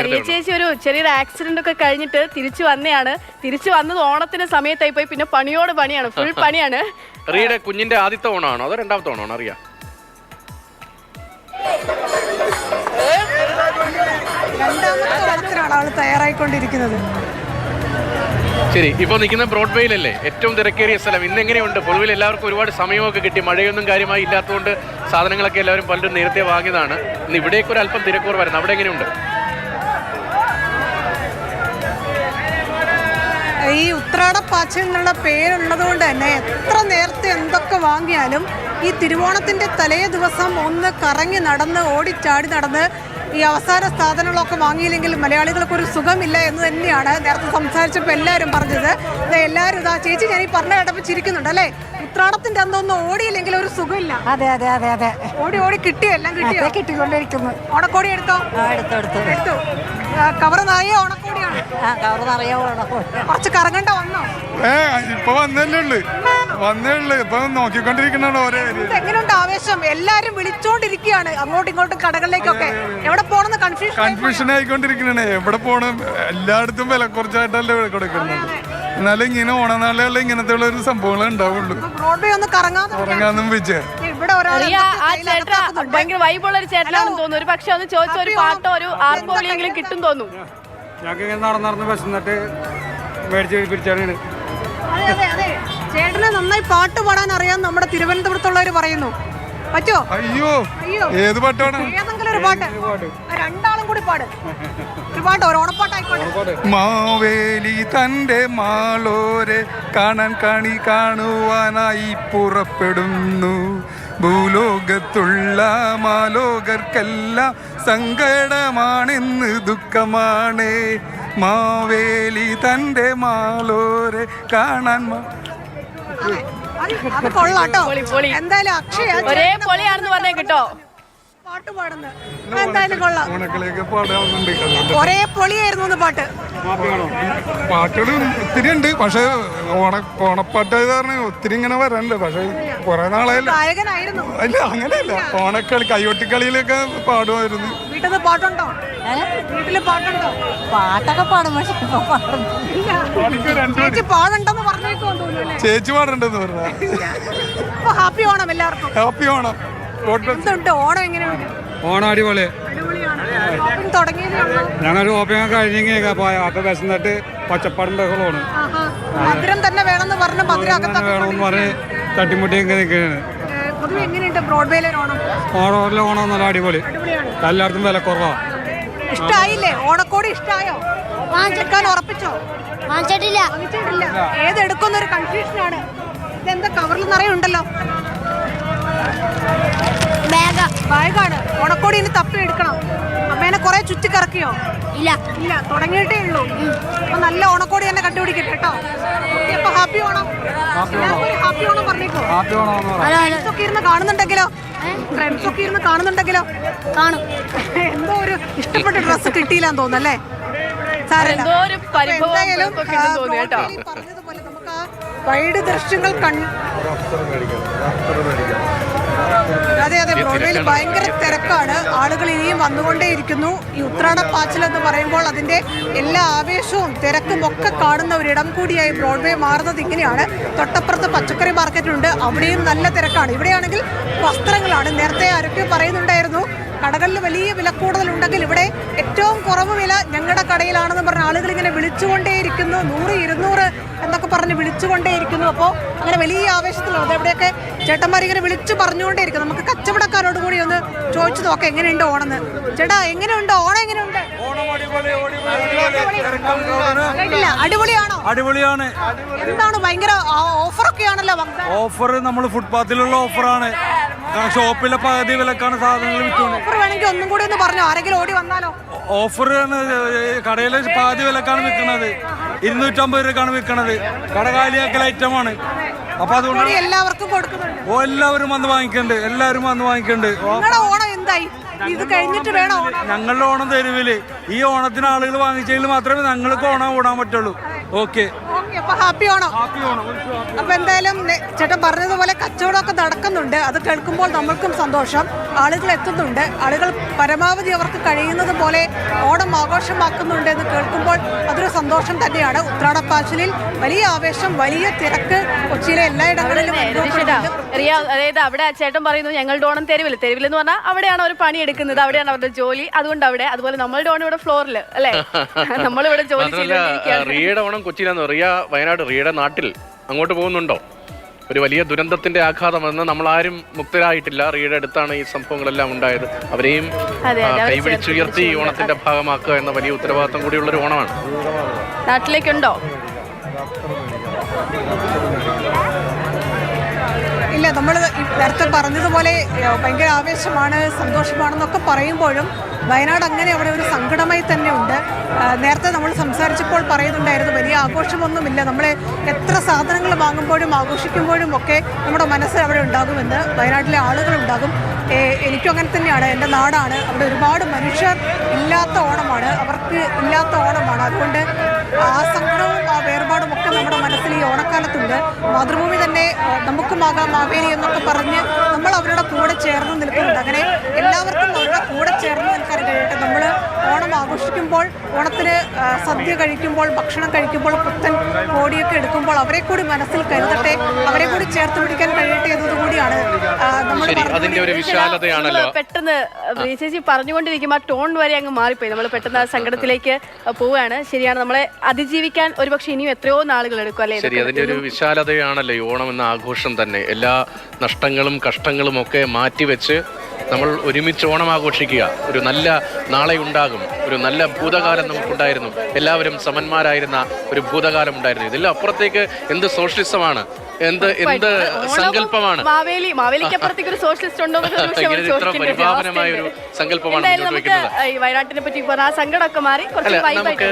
ചേച്ചി ഒരു ചെറിയൊരു ആക്സിഡന്റ് ഒക്കെ കഴിഞ്ഞിട്ട് തിരിച്ചു വന്നെയാണ്. തിരിച്ചു വന്നത് ഓണത്തിന് സമയത്തായി പോയി. പിന്നെ പണിയോട് പണിയാണ്. ഫുൾ പണിയാണ്. റിയയുടെ കുഞ്ഞിന്റെ ആദ്യത്തെ ഓണമാണോ അതോ രണ്ടാമത്തെ ഓണമാണോ അറിയാം. രണ്ടാമത്തെ ഓണത്തിനാണ് അവൾ തയ്യാറായിക്കൊണ്ടിരിക്കുന്നത്. ശരി ഇപ്പൊ നിൽക്കുന്ന ബ്രോഡ്വേയിലല്ലേ ഏറ്റവും തിരക്കേറിയ സ്ഥലം. ഇന്ന് എങ്ങനെയുണ്ട്? പൊതുവിൽ എല്ലാവർക്കും ഒരുപാട് സമയമൊക്കെ കിട്ടി. മഴയൊന്നും കാര്യമായി ഇല്ലാത്തതുകൊണ്ട് സാധനങ്ങളൊക്കെ എല്ലാവരും പലരും നേരത്തെ വാങ്ങിയതാണ്. ഇന്ന് ഇവിടേക്ക് ഒരു അല്പം തിരക്കുറവായിരുന്നു. അവിടെ എങ്ങനെയുണ്ട്? ഈ ഉത്രാടപ്പാച്ച എന്നുള്ള പേരുള്ളത് കൊണ്ട് തന്നെ എത്ര നേരത്തെ എന്തൊക്കെ വാങ്ങിയാലും ഈ തിരുവോണത്തിന്റെ തലേ ദിവസം ഒന്ന് കറങ്ങി നടന്ന് ഓടിച്ചാടി നടന്ന് ഈ അവസാന സാധനങ്ങളൊക്കെ വാങ്ങിയില്ലെങ്കിൽ മലയാളികൾക്ക് ഒരു സുഖമില്ല എന്ന് തന്നെയാണ് നേരത്തെ സംസാരിച്ചപ്പോൾ എല്ലാവരും പറഞ്ഞത്. എല്ലാവരും ഇതാ ചേച്ചി ഞാൻ ഈ പറഞ്ഞ കേട്ടപ്പോൾ ചിരിക്കുന്നുണ്ട് അല്ലേ? ഉത്രാടത്തിന്റെ അന്നൊന്നും ഓടിയില്ലെങ്കിൽ ഒരു സുഖമില്ല. അതെ അതെ അതെ അതെ. ഓടി ഓടി കിട്ടിയോ? എല്ലാം കിട്ടിയോ? അതെ കിട്ടിക്കൊണ്ടിരിക്കുന്നു. ഓണക്കോടി എടുത്തോ? ആ എടുത്തു എടുത്തു. എടുത്തു. കവർ നായ ഓണക്കോടിയാണ്. ആ കവർ നിറയെ കുറച്ച് കറങ്ങണ്ട വന്നോ? ഏ ഇപ്പൊ വന്നല്ലേ ഉള്ളു. വന്നേ ഉള്ളു. ഇപ്പൊ നോക്കിക്കൊണ്ടിരിക്കണോ എങ്ങനെയുണ്ട് ആവേശം? എല്ലാരും വിളിച്ചോണ്ടിരിക്കുകയാണ്. അങ്ങോട്ടും ഇങ്ങോട്ടും കടകളിലേക്കൊക്കെ. എവിടെ പോണെന്ന് കൺഫ്യൂഷൻ കൺഫ്യൂഷൻ ആയിക്കൊണ്ടിരിക്കണേ. എവിടെ പോണം എല്ലായിടത്തും വില കുറച്ചായിട്ടല്ലേ കൊടുക്കുന്നത്. എന്നാലും ഇങ്ങനെ ഓണനാളുകളിൽ ഇങ്ങനത്തെ ഉള്ള ഒരു സംഭവങ്ങൾ ഉണ്ടാവുള്ളൂ. ബ്രോഡ്വേ ഒന്ന് കറങ്ങാതെ ഉറങ്ങാന്നും വെച്ച് ഇവിടെ ഒരാൾ റിയ ആ ചേട്ടാ ഭയങ്കര വൈബുള്ള ഒരു ചേട്ടനാണെന്ന് തോന്നുന്നു. ഒരു പക്ഷെ ഒന്ന് ചോദിച്ച ഒരു പാട്ടോ ഒരു ആർപ്പോളിയെങ്കിലും കിട്ടും തോന്നുന്നു. ഞങ്ങൾക്ക് ഇങ്ങനെ നടന്ന് നടന്ന് വിശന്നിട്ട് മേടിച്ച് പിരിച്ചാണ് അതെ അതെ അതെ. ചേട്ടന് നന്നായി പാട്ട് പാടാൻ അറിയാൻ നമ്മുടെ തിരുവനന്തപുരത്തുള്ളവർ പറയുന്നു. പറ്റോ? അയ്യോ അയ്യോ. ഏത് പാട്ടാണ്? ഏതെങ്കിലും ഒരു പാട്ട്. ആ, രണ്ടാളും കൂടി പാട്. ഒരു പാട്ട്? മാവേലി തന്റെ മാളോരെ കാണാൻ കണി കാണുവാനായി പുറപ്പെടുന്നു. ഭൂലോകത്തുള്ള മാലോകർക്കെല്ലാം സങ്കടമാണെന്ന് ദുഃഖമാണ്. മാവേലി തന്റെ മാളോരെ കാണാൻ മാ- കൊള്ളാട്ടോ. എന്തായാലും അക്ഷയ ഒരേ പൊളിയാണെന്ന് പറഞ്ഞേ കിട്ടോ. പാട്ട് പാടുന്നത്. എന്തായാലും കൊള്ളാം. ഒരേ പൊളിയായിരുന്നു എന്ന് പാട്ട്. പാട്ടുകൾ ഒത്തിരി ഉണ്ട്. പക്ഷെ ഓണ ഓണപ്പാട്ട് കാരണം ഒത്തിരി ഇങ്ങനെ വരാനുണ്ട് പക്ഷെ കുറെ നാളായില്ല. ഗായകനായിരുന്നു. അല്ല അങ്ങനെയല്ല. ഓണക്കളി കയ്യോട്ടിക്കളിയിലൊക്കെ പാടുമായിരുന്നു. വീട്ടിൽ പാട്ടുണ്ടോ? വീട്ടിൽ പാട്ടുണ്ടോ? പാട്ടൊക്കെ പാടും പക്ഷെ എനിക്ക് രണ്ടു ചേച്ചി പാടുണ്ടെന്ന് പറഞ്ഞേക്കുമെന്ന് ചേച്ചി പാടണ്ടെന്ന് പറഞ്ഞ ഹാപ്പി ഓണം എല്ലാവർക്കും. ഹാപ്പി ഓണം. എന്തുണ്ട്? ഓണം എങ്ങനെയുണ്ട് ഓണം അടിപൊളി. അടിപൊളിയാണ്. ഓപ്പിംഗ് ഒക്കെ കഴിഞ്ഞെങ്കിൽ അപ്പൊ വിശന്നിട്ട് തട്ട് ബഹളമാണ് ആഹാ. മധുരം തന്നെ വേണമെന്ന് പറഞ്ഞു മധുരം വേണമെന്ന് പറഞ്ഞ് തട്ടിമുട്ടിയൊക്കെ നിൽക്കുകയാണ്. ഓണോറിലെ ഓണം? നല്ല അടിപൊളി. അടിപൊളിയാണ്. എല്ലായിടത്തും വില കുറവാ. ഇഷ്ടായില്ലേ? ഓണക്കോടി ഇഷ്ടായോ? വാങ്ങിച്ചെടുക്കാൻ ഉറപ്പിച്ചോ? വാങ്ങിച്ചിട്ടില്ല. വാങ്ങിച്ചിട്ടില്ല. ഏതെടുക്കുന്ന ഒരു കൺഫ്യൂഷനാണ് ഇതെന്താ കവറിൽ നിറയെ ഉണ്ടല്ലോ. ബാഗ ബാഗാണ്. ഉണക്കോടി ഇനി തപ്പി എടുക്കണം. അമ്മേനെ കുറെ ചുറ്റിക്കറക്കിയോ? ഇല്ല. ഇല്ല തുടങ്ങിയിട്ടേ ഉള്ളൂ. അപ്പൊ നല്ല ഉണക്കോടി തന്നെ കണ്ടുപിടിക്കട്ടെ കേട്ടോ. അപ്പൊ ഹാപ്പി ഓണം. ഹാപ്പി ഓണം. പറഞ്ഞേക്കോ. ഫ്രണ്ട്സ് ഒക്കെ ഇരുന്ന് കാണുന്നുണ്ടെങ്കിലോ? ഫ്രണ്ട്സ് ഒക്കെ ഇരുന്ന് കാണുന്നുണ്ടെങ്കിലോ? കാണും. എന്തോ ഒരു ഇഷ്ടപ്പെട്ട ഡ്രസ്സ് കിട്ടിയില്ലാന്ന് തോന്നുന്നല്ലേ സാരമില്ല. എന്തോ ഒരു പരിഭവം എന്തായാലും. പറഞ്ഞതുപോലെ നമുക്ക് ആ വൈഡ് ദൃശ്യങ്ങൾ കൺ Go, go, go, go. അതെ അതെ ബ്രോഡ്വേയിൽ ഭയങ്കര തിരക്കാണ്. ആളുകൾ ഇനിയും വന്നുകൊണ്ടേയിരിക്കുന്നു. ഈ ഉത്രാട പാച്ചിൽ എന്ന് പറയുമ്പോൾ അതിന്റെ എല്ലാ ആവേശവും തിരക്കും ഒക്കെ കാണുന്ന ഒരിടം കൂടിയായി ബ്രോഡ്വേ മാറുന്നത് ഇങ്ങനെയാണ്. തൊട്ടപ്പുറത്ത് പച്ചക്കറി മാർക്കറ്റുണ്ട്. അവിടെയും നല്ല തിരക്കാണ്. ഇവിടെയാണെങ്കിൽ വസ്ത്രങ്ങളാണ്. നേരത്തെ ആരൊക്കെ പറയുന്നുണ്ടായിരുന്നു കടകളിൽ വലിയ വിലക്കൂടുതലുണ്ടെങ്കിൽ ഇവിടെ ഏറ്റവും കുറവ് വില ഞങ്ങളുടെ കടയിലാണെന്ന് പറഞ്ഞ ആളുകൾ ഇങ്ങനെ വിളിച്ചുകൊണ്ടേയിരിക്കുന്നു. നൂറ് ഇരുന്നൂറ് എന്നൊക്കെ പറഞ്ഞ് വിളിച്ചുകൊണ്ടേയിരിക്കുന്നു. അപ്പോൾ അങ്ങനെ വലിയ ആവേശത്തിലുള്ളത് എവിടെയൊക്കെ ചേട്ടന്മാർ ഇങ്ങനെ വിളിച്ചു പറഞ്ഞുകൊണ്ടേയിരിക്കും നമുക്ക് കച്ചവടക്കാരോട് കൂടി ഒന്ന് ചോദിച്ചു നോക്കാം എങ്ങനെയുണ്ട് ഓണെന്ന്. ചേട്ടാ എങ്ങനെയുണ്ട്? ഓണം എങ്ങനെയുണ്ട്? കേട്ടില്ല അടിപൊളിയാണോ? അടിപൊളിയാണ്. എന്താണ് ഭയങ്കര ഓഫറൊക്കെ ആണല്ലോ ഓഫർ നമ്മൾ ഫുട്പാത്തിലുള്ള ഓഫറാണ്. ഷോപ്പിലെ പകുതി വിലക്കാണ് സാധനങ്ങൾ ഓഫർ വേണമെങ്കിൽ ഒന്നും കൂടി ഒന്ന് പറഞ്ഞു? ആരെങ്കിലും ഓടി വന്നാലോ? ഓഫർ ആണ് കടയിലെ പകുതി വിലക്കാണ് വിൽക്കുന്നത്. ഇരുന്നൂറ്റമ്പത് രൂപക്കാണ് വിൽക്കുന്നത് കട കാലിയാക്കൽ ഐറ്റമാണ് അപ്പൊ അതുകൊണ്ട് എല്ലാവർക്കും കൊടുക്കുന്നുണ്ട്. ഓ എല്ലാവരും വന്ന് വാങ്ങിക്കണ്ട്. എല്ലാവരും വന്ന് വാങ്ങിക്കണ്ട്. നിങ്ങളുടെ ഓണം എന്തായി? ഇത് കഴിഞ്ഞിട്ട് വേണം ഓണം. ഞങ്ങളുടെ ഓണം തെരുവിൽ. ഈ ഓണത്തിന് ആളുകൾ വാങ്ങിച്ചെങ്കിൽ മാത്രമേ ഞങ്ങൾക്ക് ഓണം ഓടാൻ പറ്റുള്ളൂ. ഓക്കെ. ഓക്കെ അപ്പൊ ഹാപ്പി ആണോ അപ്പൊ എന്തായാലും ചേട്ടൻ പറഞ്ഞതുപോലെ കച്ചവടമൊക്കെ നടക്കുന്നുണ്ട്. അത് കേൾക്കുമ്പോൾ നമ്മൾക്കും സന്തോഷം. ആളുകൾ എത്തുന്നുണ്ട് ആളുകൾ പരമാവധി അവർക്ക് കഴിയുന്നത് പോലെ ഓണം ആഘോഷമാക്കുന്നുണ്ട് എന്ന് കേൾക്കുമ്പോൾ അതൊരു സന്തോഷം തന്നെയാണ്. ഉത്രാടപ്പാച്ചിലിൽ വലിയ ആവേശം വലിയ തിരക്ക് കൊച്ചിയിലെ എല്ലായിടങ്ങളിലും അതായത് അവിടെ ചേട്ടൻ പറയുന്നു ഞങ്ങളുടെ ഓണം തെരുവിൽ തെരുവിൽ എന്ന് പറഞ്ഞാൽ അവിടെയാണ് അവർ പണി എടുക്കുന്നത് അവിടെയാണ് അവരുടെ ജോലി. അതുകൊണ്ട് അവിടെ അതുപോലെ നമ്മളുടെ ഓണം ഇവിടെ ഫ്ലോറിൽ അല്ലേ? നമ്മളിവിടെ ജോലി ചെയ്തുകൊണ്ടിരിക്കുകയാണ്. റിയയുടെ ഓണം കൊച്ചിയിലാന്ന് റിയ വയനാട് റിയയുടെ നാട്ടിൽ അങ്ങോട്ട് പോകുന്നുണ്ടോ? ഒരു വലിയ ദുരന്തത്തിന്റെ ആഘാതം നമ്മൾ നമ്മളാരും മുക്തരായിട്ടില്ല. റീയുടെ അടുത്താണ് ഈ സംഭവങ്ങളെല്ലാം ഉണ്ടായത്. അവരെയും കൈപിടിച്ചുയർത്തി ഓണത്തിന്റെ ഭാഗമാക്കുക എന്ന വലിയ ഉത്തരവാദിത്തം കൂടിയുള്ള ഒരു ഓണമാണ്. നാട്ടിലേക്കുണ്ടോ? ഇല്ല നമ്മൾ നേരത്തെ പറഞ്ഞതുപോലെ ഭയങ്കര ആവേശമാണ് സന്തോഷമാണെന്നൊക്കെ പറയുമ്പോഴും വയനാട് അങ്ങനെ അവിടെ ഒരു സങ്കടമായി തന്നെ ഉണ്ട്. നേരത്തെ നമ്മൾ സംസാരിച്ചപ്പോൾ പറയുന്നുണ്ടായിരുന്നു വലിയ ആഘോഷമൊന്നുമില്ല. നമ്മൾ എത്ര സാധനങ്ങൾ വാങ്ങുമ്പോഴും ആഘോഷിക്കുമ്പോഴും ഒക്കെ നമ്മുടെ മനസ്സ് അവിടെ ഉണ്ടാകുമെന്ന് വയനാട്ടിലെ ആളുകൾ ഉണ്ടാകും. എനിക്കും അങ്ങനെ തന്നെയാണ്. എന്റെ നാടാണ്. അവിടെ ഒരുപാട് മനുഷ്യർ ഇല്ലാത്ത ഓണമാണ്. അവർക്ക് ഇല്ലാത്ത ഓണമാണ്. അതുകൊണ്ട് ആ സങ്കടവും ആ വേർപാടും ഒക്കെ നമ്മുടെ മനസ്സിൽ ഈ ഓണക്കാലത്തുണ്ട്. മാതൃഭൂമി തന്നെ നമുക്കും നമുക്കുമാകാം മാവേലി എന്നൊക്കെ പറഞ്ഞ് നമ്മൾ അവരുടെ ആഘോഷിക്കുമ്പോൾ ഓണത്തിന് സദ്യ കഴിക്കുമ്പോൾ ഭക്ഷണം കഴിക്കുമ്പോൾ പുത്തൻ കോടിയൊക്കെ എടുക്കുമ്പോൾ അവരെ കൂടി മനസ്സിൽ കരുതട്ടെ അവരെ കൂടി ചേർത്ത് പിടിക്കാൻ കഴിയട്ടെ എന്നതുകൂടിയാണ് അതിന്റെ ഒരു വിശാലതയാണല്ലോ. പെട്ടെന്ന് ചേച്ചി പറഞ്ഞുകൊണ്ടിരിക്കുമ്പോൾ ആ ടോൺ വരെ അങ്ങ് മാറിപ്പോയി. നമ്മൾ പെട്ടെന്ന് ആ സങ്കടത്തിലേക്ക് പോവുകയാണ്. ശരിയാണ് നമ്മളെ അതിജീവിക്കാൻ ഒരുപക്ഷെ ഇനിയും എത്രയോ നാളുകൾ എടുക്കും അല്ലേ ശരി അതിന്റെ ഒരു വിശാലതയാണല്ലോ ഈ ഓണം എന്ന ആഘോഷം തന്നെ. എല്ലാ നഷ്ടങ്ങളും കഷ്ടങ്ങളും ഒക്കെ മാറ്റിവെച്ച് നമ്മൾ ഒരുമിച്ച് ഓണം ആഘോഷിക്കുക. ഒരു നല്ല നാളെ ഉണ്ടാകും. ഒരു നല്ല ഭൂതകാലം നമുക്കുണ്ടായിരുന്നു. എല്ലാവരും സമന്മാരായിരുന്ന ഒരു ഭൂതകാലം ഉണ്ടായിരുന്നു. ഇതിൽ അപ്പുറത്തേക്ക് എന്ത് സോഷ്യലിസമാണ്? എന്ത് എന്ത് സങ്കല്പമാണ്? ഇത്ര ഒരു പരിപാവനമായ അവസ്ഥയുണ്ട്. ഒരു സങ്കല്പമാണ് വയനാട്ടിനെ പറ്റി സങ്കടമൊക്കെ മാറി നമുക്ക്